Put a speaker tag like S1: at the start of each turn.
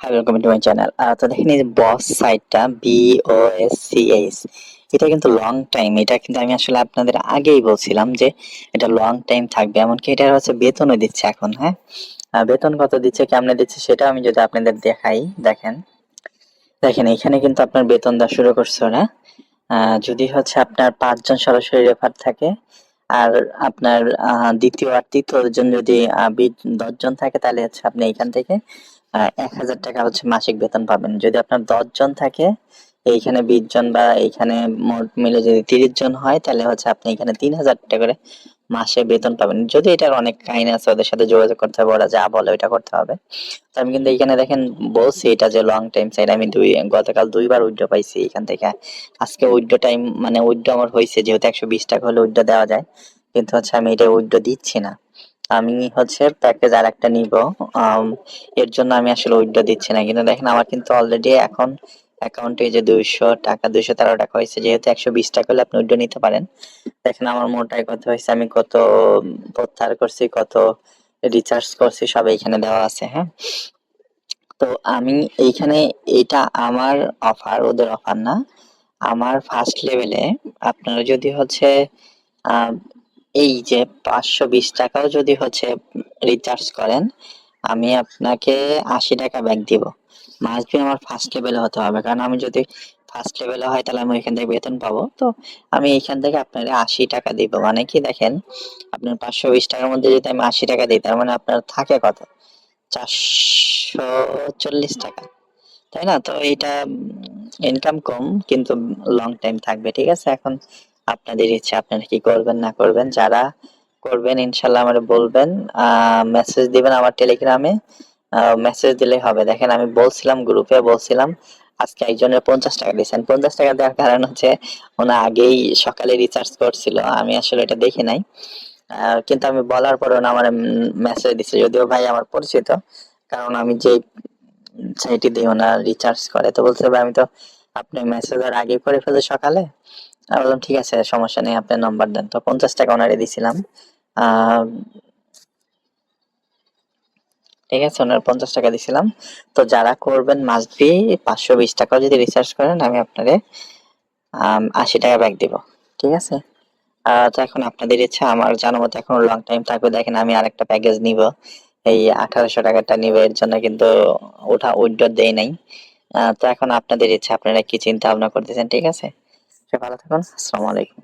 S1: Hi welcome to my channel আর তো দেখেন এই যে বস সাইটটা B O S C H এটা কিন্তু লং টাইম এটা কিন্তু আমি আসলে আপনাদের আগেই বলছিলাম যে এটা লং টাইম থাকবে, এমনকি এটা হচ্ছে বেতনও দিচ্ছে এখন হ্যাঁ? বেতন কত দিচ্ছে, কেমনে দিচ্ছে সেটা আমি যদি আপনাদের দেখাই, দেখেন। দেখেন, এখানে কিন্তু আপনার বেতন দেওয়া শুরু করছে না যদি হচ্ছে আপনার পাঁচজন সরাসরি রেফার থাকে আর আপনার দ্বিতীয় আর তৃতীয় জন যদি আহ, জন থাকে তাহলে হচ্ছে আপনি এখান থেকে এক হাজার টাকা হচ্ছে মাসিক বেতন পাবেন। যদি আপনার দশ জন থাকে এইখানে বিশ জন বা এইখানে মোট মিলে যদি তিরিশ জন হয় তাহলে হচ্ছে আপনি এখানে তিন হাজার টাকা করে মাসে বেতন পাবেন। যদি এটার অনেক কাহিনী আছে, ওদের সাথে যোগাযোগ করতে হবে, ওরা যা বলে ওইটা করতে হবে। তো আমি কিন্তু এখানে দেখেন বলছি, এটা যে লং টাইম সাইড আমি দুই, গতকাল দুইবার উইড্রো পাইছি এখান থেকে। আজকে উইড্রো টাইম মানে উইড্রো আমার হয়েছে, যেহেতু একশো বিশ টাকা হলে উইড্রো দেওয়া যায়। কিন্তু হচ্ছে আমি এটা উইড্রো দিচ্ছি না। আমি হচ্ছে প্যাকেজ আর একটা নিব এর জন্য আমি আসলে উইড্রো দিচ্ছি না। কিন্তু দেখেন, আমার কিন্তু অলরেডি এখন অ্যাকাউন্টে যে দুইশো টাকা, দুইশো তেরো টাকা হয়েছে, যেহেতু একশো বিশ টাকা হলে আপনি উইড্রো নিতে পারেন। দেখেন আমার মোটাই কত হয়েছে, আমি কত প্রত্যাহার করছি, কত রিচার্জ করছি, সব এখানে দেওয়া আছে হ্যাঁ? তো আমি এইখানে এটা আমার অফার ওদের অফার না। আমার ফার্স্ট লেভেলে আপনারা যদি হচ্ছে এই যে পাঁচশো বিশ টাকাও যদি হচ্ছে রিচার্জ করেন আমি আপনাকে আশি টাকা ব্যাগ দিব। মাস্ট বি আমার ফার্স্ট লেভেলে হতে হবে। কারণ আমি যদি ফার্স্ট লেভেলে হয়, তাহলে আমি এখান থেকে বেতন পাবো। তো আমি এখান থেকে আপনার আশি টাকা দিব। মানে কি দেখেন, আপনার পাঁচশো বিশ টাকার মধ্যে যদি আমি আশি টাকা দিই, তার মানে আপনার থাকে কত? চারশো চল্লিশ টাকা। তাই না? তো এটা ইনকাম কম, কিন্তু লং টাইম থাকবে। ঠিক আছে? এখন আপনাদের ইচ্ছা, আপনারা কি করবেন, না করবেন, যারা করবেন, ইনশাল্লাহ আমার বলবেন। মেসেজ দিবেন আমার টেলিগ্রামে মেসেজ দিলেই হবে। দেখেন, আমি বলছিলাম গ্রুপে বলছিলাম আজকে একজনের পঞ্চাশ টাকা দিয়েছেন। পঞ্চাশ টাকা দেওয়ার কারণ হচ্ছে ওনা আগেই সকালে রিচার্জ করছিল। আমি আসলে এটা দেখি নাই। কিন্তু আমি বলার পরে ওনা আমার মেসেজ দিচ্ছে যদিও ভাই আমার পরিচিত, কারণ আমি যে সাইটে দিই, ওনা রিচার্জ করে। তো বলছে, ভাই, আমি তো আপনি মেসেজ আর আগে করে ফেলে সকালে? আমি বললাম, ঠিক আছে, সমস্যা নেই আপনি নাম্বার দেন। তো পঞ্চাশ টাকা ওনারে দিছিলাম। ঠিক আছে, ওনার পঞ্চাশ টাকা দিছিলাম। তো যারা করবেন মাস্ট বি পাঁচশো বিশ টাকাও যদি রিচার্জ করেন, আমি আপনারে আশি টাকা ব্যাক দিব। ঠিক আছে? তো এখন আপনাদের ইচ্ছা, আমার জানো মতো এখন লং টাইম থাকবে। দেখেন আমি আরেকটা প্যাকেজ নিব। এই আঠারোশো টাকাটা নিব, এর জন্য কিন্তু ওঠা উইথড্র দেই নাই। তো এখন আপনাদের ইচ্ছা, আপনারা কি চিন্তা ভাবনা করতেছেন, ঠিক আছে? ভালো থাকুন, আসসালামু আলাইকুম।